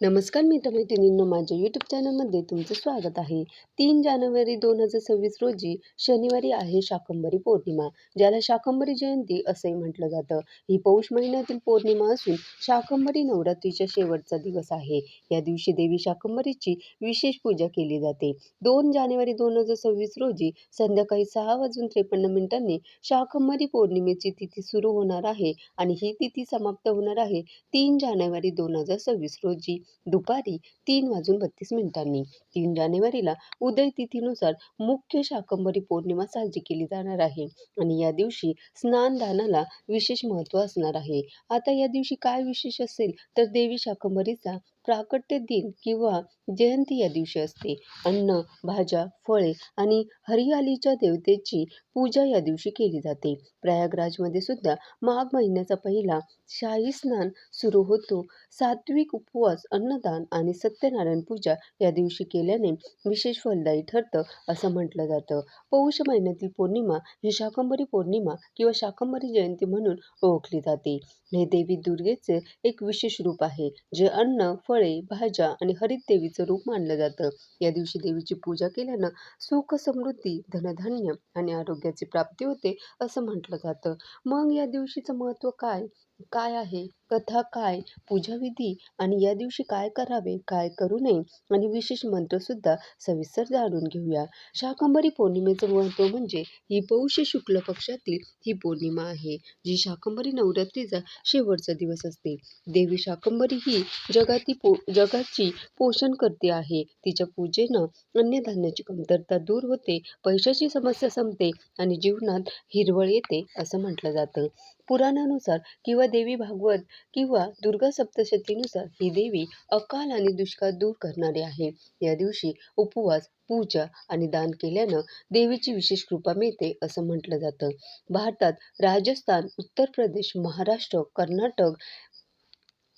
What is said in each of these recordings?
नमस्कार मित्रमैत्रिणींनो माझ्या यूट्यूब चॅनलमध्ये तुमचं स्वागत आहे. तीन जानेवारी दोन हजार सव्वीस रोजी शनिवारी आहे शाकंभरी पौर्णिमा ज्याला शाकंभरी जयंती असंही म्हटलं जातं. ही पौष महिन्यातील पौर्णिमा असून शाकंभरी नवरात्रीचा शेवटचा दिवस आहे. या दिवशी देवी शाकंभरीची विशेष पूजा केली जाते. दोन जानेवारी दोन हजार सव्वीस रोजी संध्याकाळी सहा वाजून त्रेपन्न मिनिटांनी शाकंभरी पौर्णिमेची तिथी सुरू होणार आहे आणि ही तिथी समाप्त होणार आहे तीन जानेवारी दोन हजार सव्वीस रोजी. दुपारी तीन वाजून बत्तीस मिनिटांनी. तीन जानेवारीला उदयतिथीनुसार मुख्य शाकंभरी पौर्णिमा साजरी केली जाणार आहे आणि या दिवशी स्नानदानाला विशेष महत्त्व असणार आहे. आता या दिवशी काय विशेष असेल तर देवी शाकंभरीचा प्राकट्य दिन किंवा जयंती या दिवशी असते. अन्न भाज्या फळे आणि हरियालीच्या देवतेची पूजा या दिवशी केली जाते. प्रयागराजमध्ये सुद्धा माघ महिन्याचा पहिला शाही स्नान सुरू होतो. सात्विक उपवास अन्नदान आणि सत्यनारायण पूजा या दिवशी केल्याने विशेष फलदायी ठरतं असं म्हटलं जातं. पौष महिन्यातील पौर्णिमा ही शाकंभरी पौर्णिमा किंवा शाकंभरी जयंती म्हणून ओळखली जाते. हे देवी दुर्गेचे एक विशेष रूप आहे जे अन्न फळ फळे भाज्या आणि हरित देवीचं रूप मानलं जातं. या दिवशी देवीची पूजा केल्यानं सुख समृद्धी धनधान्य आणि आरोग्याची प्राप्ती होते असं म्हटलं जातं. मग या दिवशीचं महत्त्व काय? काय आहे? कथा काय पूजाविधी आणि या दिवशी काय करावे काय करू नये आणि विशेष मंत्रसुद्धा सविस्तर जाणून घेऊया. शाकंभरी पौर्णिमेचं महत्त्व म्हणजे ही पौष शुक्ल पक्षातील ही पौर्णिमा आहे जी शाकंभरी नवरात्रीचा शेवटचा दिवस असते. देवी शाकंभरी ही जगाती पो जगाची पोषण करते आहे. तिच्या पूजेनं अन्नधान्याची कमतरता दूर होते पैशाची समस्या संपते आणि जीवनात हिरवळ येते असं म्हटलं जातं. पुराणानुसार किंवा देवी भागवत किंवा दुर्गा सप्तशतीनुसार ही देवी अकाल आणि दुष्काळ दूर करणारी आहे. या दिवशी उपवास पूजा आणि दान केल्यानं देवीची विशेष कृपा मिळते असं म्हटलं जातं. भारतात राजस्थान उत्तर प्रदेश महाराष्ट्र कर्नाटक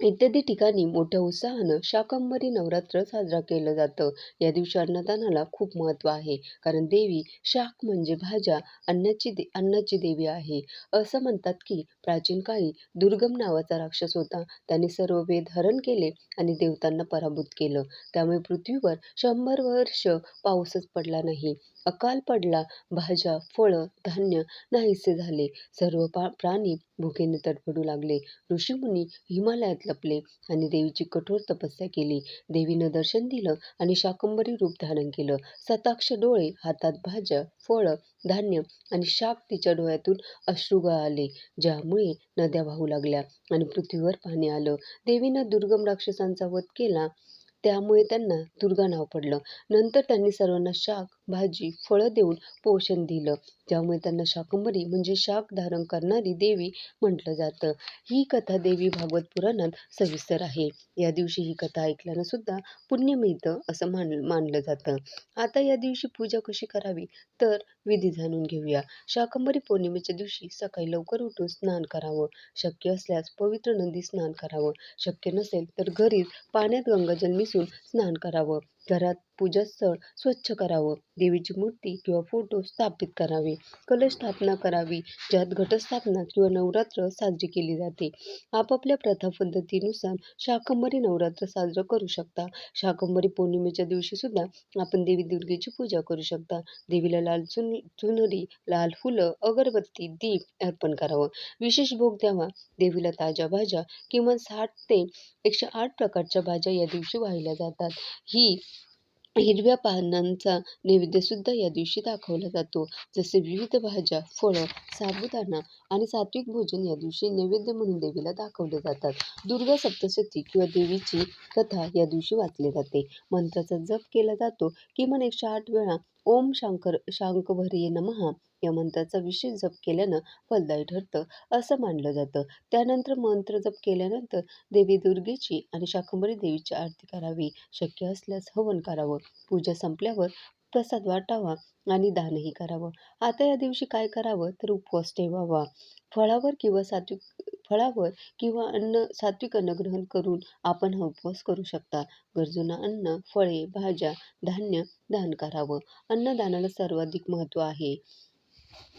इत्यादी ठिकाणी मोठ्या उत्साहानं शाकंभरी नवरात्र साजरा केलं जातं. या दिवशी अन्नदानाला खूप महत्त्व आहे. कारण देवी शाक म्हणजे भाज्या अन्नाची दे अन्नाची देवी आहे. असं म्हणतात की प्राचीन काळी दुर्गम नावाचा राक्षस होता. त्याने सर्व वेद हरण केले आणि देवतांना पराभूत केलं. त्यामुळे पृथ्वीवर शंभर वर्ष पाऊसच पडला नाही. अकाल पडला भाज्या फळं धान्य नाहीसे झाले. सर्व पा प्राणी भुकेने तडफडू लागले. ऋषीमुनी हिमालयात लपले आणि देवीची कठोर तपस्या केली. देवीनं दर्शन दिलं आणि शाकंबरी रूप धारण केलं. सताक्ष डोळे हातात भाज्या फळं धान्य आणि शाक तिच्या डोळ्यातून अश्रू आले ज्यामुळे नद्या वाहू लागल्या आणि पृथ्वीवर पाणी आलं. देवीनं दुर्गम राक्षसांचा वध केला त्यामुळे त्यांना दुर्गा नाव पडलं. नंतर त्यांनी सर्वांना शाक भाजी फळं देऊन पोषण दिलं. त्यामुळे त्यांना शाकंभरी म्हणजे शाक धारण करणारी देवी म्हटलं जातं. ही कथा देवी भागवत पुराणात सविस्तर आहे. या दिवशी ही कथा ऐकल्यानं सुद्धा पुण्य मिळतं असं मान मानलं जातं. आता या दिवशी पूजा कशी करावी? तर विधी जाणून घेऊया. शाकंभरी पौर्णिमेच्या दिवशी सकाळी लवकर उठून स्नान करावं. शक्य असल्यास पवित्र नदी स्नान करावं. शक्य नसेल तर घरीच पाण्यात गंगाजल मिसळून स्नान करावं. घरात पूजास्थळ स्वच्छ करावं. देवीची मूर्ती किंवा फोटो स्थापित करावे. कलश स्थापना करावी ज्यात घटस्थापना किंवा नवरात्र साजरी केली जाते. आपापल्या प्रथा पद्धतीनुसार शाकंभरी नवरात्र साजरं करू शकता. शाकंभरी पौर्णिमेच्या दिवशी सुद्धा आपण देवी दुर्गेची पूजा करू शकता. देवीला लाल चुन चुनरी लाल फुलं अगरबत्ती दीप अर्पण करावं. विशेष भोग द्यावा. देवीला ताज्या भाज्या किमान साठ ते एकशे आठ प्रकारच्या भाज्या या दिवशी वाहिल्या जातात. ही हिरव्या पानांचा नैवेद्यसुद्धा या दिवशी दाखवला जातो. जसे विविध भाज्या फळं साबुदाणा आणि सात्विक भोजन या दिवशी नैवेद्य म्हणून देवीला दाखवले जातात. दुर्गा सप्तशती किंवा देवीची कथा या दिवशी वाचली जाते. मंत्राचा जप केला जातो. किमान एकशे आठ वेळा ओम शांकर शांकभरी नमहा या मंत्राचा विशेष जप केल्यानं फलदायी ठरतं असं मानलं जातं. त्यानंतर मंत्र जप केल्यानंतर देवी दुर्गेची आणि शाकंभरी देवीची आरती करावी. शक्य असल्यास हवन करावं. पूजा संपल्यावर प्रसाद वाटावा आणि दानही करावं. आता या दिवशी काय करावं तर उपवास ठेवावा. फळावर किंवा सात्विक फळावर किंवा अन्न सात्विक अन्न ग्रहण करून आपण हा उपवास करू शकता. गरजूंना अन्न फळे भाज्या धान्य दान करावं. अन्नदानाला सर्वाधिक महत्त्व आहे.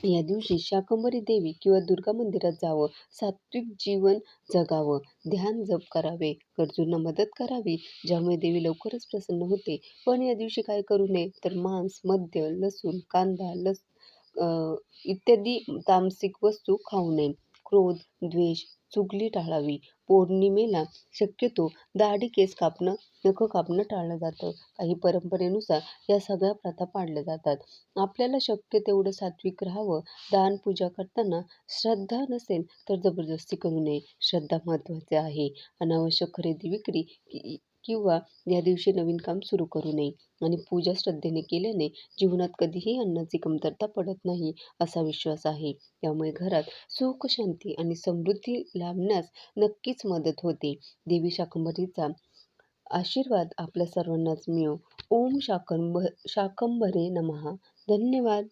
या दिवशी शाकंभरी देवी किंवा दुर्गा मंदिरात जावं, सात्विक जीवन जगावं, ध्यान जप करावे, गरजूंना मदत करावी, ज्यामुळे देवी लवकरच प्रसन्न होते. पण या दिवशी काय करू नये तर मांस, मद्य, लसूण, कांदा, लस इत्यादी तामसिक वस्तू खाऊ नये. क्रोध, द्वेष, चुगली टाळावी. पौर्णिमेला शक्यतो दाढी, केस कापणं, नखं कापणं टाळलं जातं. काही परंपरेनुसार या सगळ्या प्रथा पाळल्या जातात. आपल्याला शक्य तेवढं सात्विक राहावं. दान, पूजा करताना श्रद्धा नसेल तर जबरदस्ती करू नये. श्रद्धा महत्त्वाची आहे. अनावश्यक खरेदी विक्री किंवा या दिवशी नवीन काम सुरू करू नये. आणि पूजा श्रद्धेने केल्याने जीवनात कधीही अन्नाची कमतरता पडत नाही असा विश्वास आहे. त्यामुळे घरात सुख, शांती आणि समृद्धी लाभण्यास नक्कीच मदत होते. देवी शाकंभरीचा आशीर्वाद आपल्या सर्वांनाच मिळो. ओम शाकंभ शाकंभरे नमः. धन्यवाद.